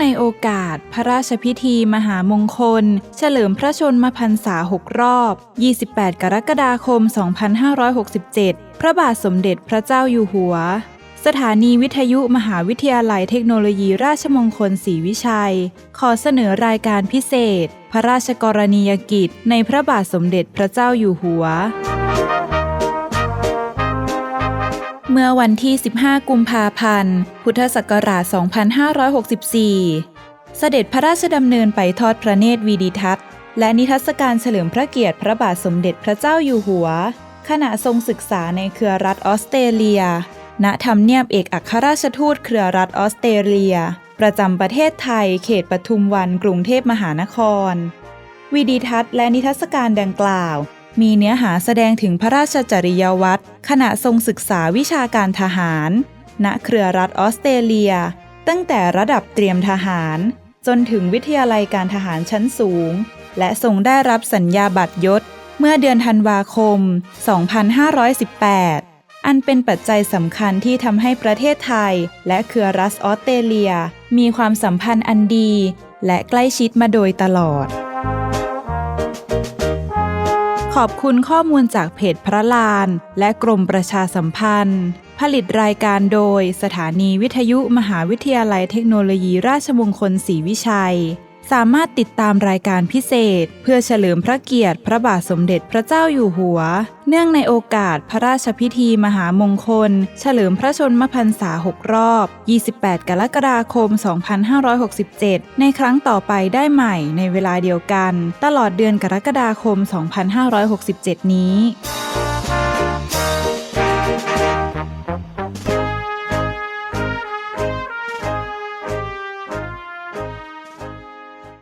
ในโอกาส พระราชพิธีมหามงคล เฉลิมพระชนมพรรษา 6 รอบ 28 กรกฎาคม 2567 พระบาทสมเด็จพระเจ้าอยู่หัว สถานีวิทยุมหาวิทยาลัยเทคโนโลยีราชมงคลศรีวิชัย ขอเสนอรายการพิเศษ พระราชกรณียกิจ ในพระบาทสมเด็จพระเจ้าอยู่หัว เมื่อวันที่ 15 กุมภาพันธ์ พุทธศักราช 2564 เสด็จพระราชดำเนินไปทอดพระเนตรวีดิทัศน์ และนิทรรศการเฉลิมพระเกียรติพระบาทสมเด็จพระเจ้าอยู่หัว ขณะทรงศึกษาในเครือรัฐออสเตรเลียณทำเนียบเอกอัครราชทูตเครือรัฐออสเตรเลีย ประจำประเทศไทย เขตปทุมวัน กรุงเทพมหานครวิดีทัศน์และนิทรรศการดังกล่าว มีเนื้อหาแสดงถึงพระราชจริยวัตรขณะทรงศึกษาวิชาการทหาร ณเครือรัฐออสเตรเลีย ตั้งแต่ระดับเตรียมทหาร จนถึงวิทยาลัยการทหารชั้นสูง และทรงได้รับสัญญาบัตรยศ เมื่อเดือนธันวาคม 2518 อันเป็นปัจจัยสำคัญที่ทำให้ประเทศไทย และเครือรัฐออสเตรเลีย มีความสัมพันธ์อันดี และใกล้ชิดมาโดยตลอด ขอบคุณข้อมูลจากเพจพระลาน และกรมประชาสัมพันธ์ ผลิตรายการโดยสถานีวิทยุมหาวิทยาลัยเทคโนโลยีราชมงคลศรีวิชัย สามารถติดตามรายการพิเศษ เพื่อเฉลิมพระเกียรติพระบาทสมเด็จพระเจ้าอยู่หัว เนื่องในโอกาสพระราชพิธีมหามงคล เฉลิมพระชนมพรรษา 6 รอบ 28 กรกฎาคม 2567 ในครั้งต่อไปได้ใหม่ในเวลาเดียวกัน ตลอดเดือนกรกฎาคม 2567 นี้